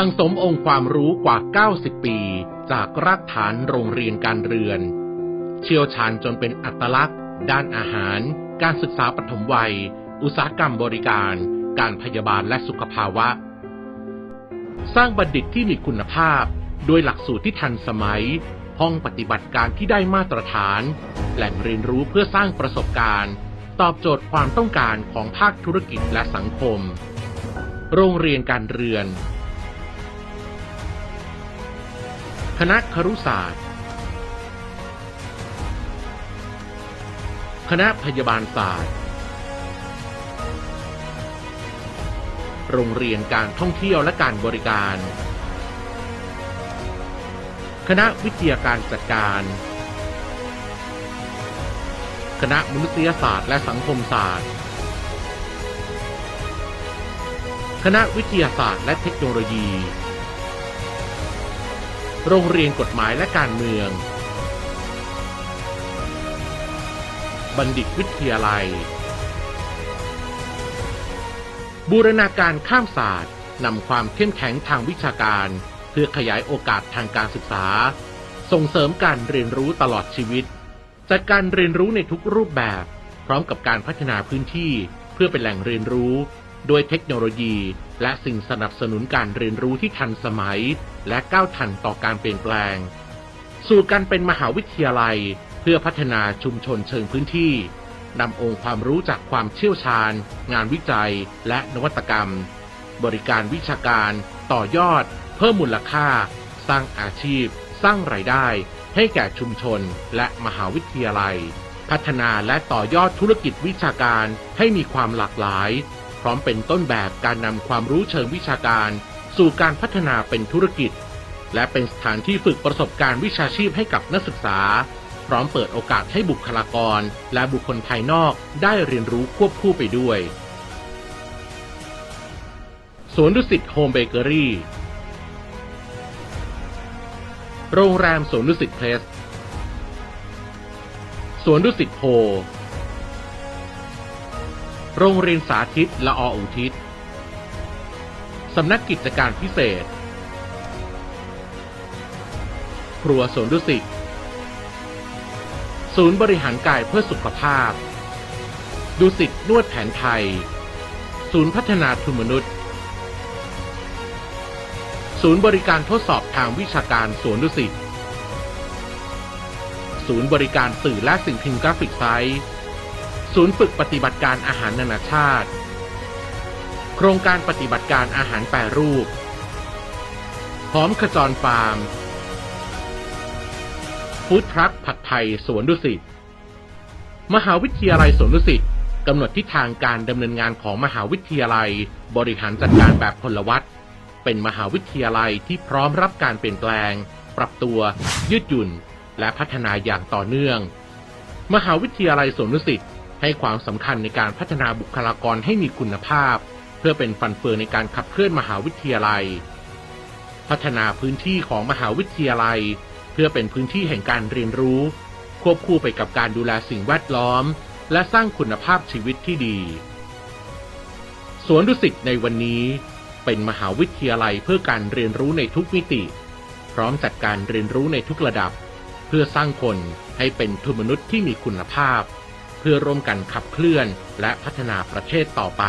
สั่งสมองค์ความรู้กว่า 90 ปี จากรากฐานโรงเรียนการเรือน เชี่ยวชาญจนเป็นอัตลักษณ์ ด้านอาหาร การศึกษาปฐมวัย อุตสาหกรรมบริการ การพยาบาลและสุขภาวะ สร้างบัณฑิตที่มีคุณภาพด้วยหลักสูตรที่ทันสมัย ห้องปฏิบัติการที่ได้มาตรฐาน แหล่งเรียนรู้เพื่อสร้างประสบการณ์ ตอบโจทย์ความต้องการของภาคธุรกิจและสังคม โรงเรียนการเรือน คณะครุศาสตร์ คณะพยาบาลศาสตร์ โรงเรียนการท่องเที่ยวและการบริการ คณะวิทยาการจัดการ คณะมนุษยศาสตร์และสังคมศาสตร์ คณะวิทยาศาสตร์และเทคโนโลยี โรงเรียนกฎหมายและการเมือง บัณฑิตวิทยาลัย บูรณาการข้ามศาสตร์นำความเข้มแข็งทางวิชาการ เพื่อขยายโอกาสทางการศึกษา ส่งเสริมการเรียนรู้ตลอดชีวิต จัดการเรียนรู้ในทุกรูปแบบ พร้อมกับการพัฒนาพื้นที่ เพื่อเป็นแหล่งเรียนรู้ โดยเทคโนโลยีและสิ่งสนับสนุนการเรียนรู้ที่ทันสมัย และก้าวทันต่อการเปลี่ยนแปลง สู่การเป็นมหาวิทยาลัย เพื่อพัฒนาชุมชนเชิงพื้นที่นำองค์ความรู้จากความเชี่ยวชาญ งานวิจัย และนวัตกรรม บริการวิชาการ ต่อยอด เพิ่มมูลค่า สร้างอาชีพ สร้างรายได้ ให้แก่ชุมชนและมหาวิทยาลัย พัฒนาและต่อยอดธุรกิจวิชาการให้มีความหลากหลาย พร้อมเป็นต้นแบบการนำความรู้เชิงวิชาการ สู่การพัฒนาเป็นธุรกิจ และเป็นสถานที่ฝึกประสบการณ์วิชาชีพให้กับนักศึกษา พร้อมเปิดโอกาสให้บุคลากร และบุคคลภายนอกได้เรียนรู้ควบคู่ไปด้วยสวนดุสิตโฮมเบเกอรี่โรงแรมสวนดุสิตเพลสสวนดุสิตโพ โรงเรียนสาธิตละออุทิศ สำนักกิจการพิเศษ ครัวสวนดุสิต ศูนย์บริหารกายเพื่อสุขภาพ ดุสิตนวดแผนไทย ศูนย์พัฒนาทุนมนุษย์ ศูนย์บริการทดสอบทางวิชาการสวนดุสิต ศูนย์บริการสื่อและสิ่งพิมพ์กราฟิกไซต์ ศูนย์ฝึกปฏิบัติการอาหารนานาชาติ โครงการปฏิบัติการอาหารแปรรูปพร้อมขจรฟาร์ม ฟู้ดทรัคผัดไทยสวนดุสิต มหาวิทยาลัยสวนดุสิตกำหนดทิศทางการดำเนินงานของมหาวิทยาลัย บริหารจัดการแบบพลวัตเป็นมหาวิทยาลัยที่พร้อมรับการเปลี่ยนแปลง ปรับตัว ยืดหยุ่น และพัฒนาอย่างต่อเนื่อง มหาวิทยาลัยสวนดุสิต ให้ความสำคัญในการพัฒนาบุคลากรให้มีคุณภาพ เพื่อเป็นฟันเฟืองในการขับเคลื่อนมหาวิทยาลัย พัฒนาพื้นที่ของมหาวิทยาลัย เพื่อเป็นพื้นที่แห่งการเรียนรู้ ควบคู่ไปกับการดูแลสิ่งแวดล้อม และสร้างคุณภาพชีวิตที่ดี สวนดุสิตในวันนี้ เป็นมหาวิทยาลัยเพื่อการเรียนรู้ในทุกมิติ พร้อมจัดการเรียนรู้ในทุกระดับ เพื่อสร้างคนให้เป็นทุนมนุษย์ที่มีคุณภาพ พื่อร่วมกันขับเคลื่อนและพัฒนาประเทศต่อไป